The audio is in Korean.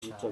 진짜.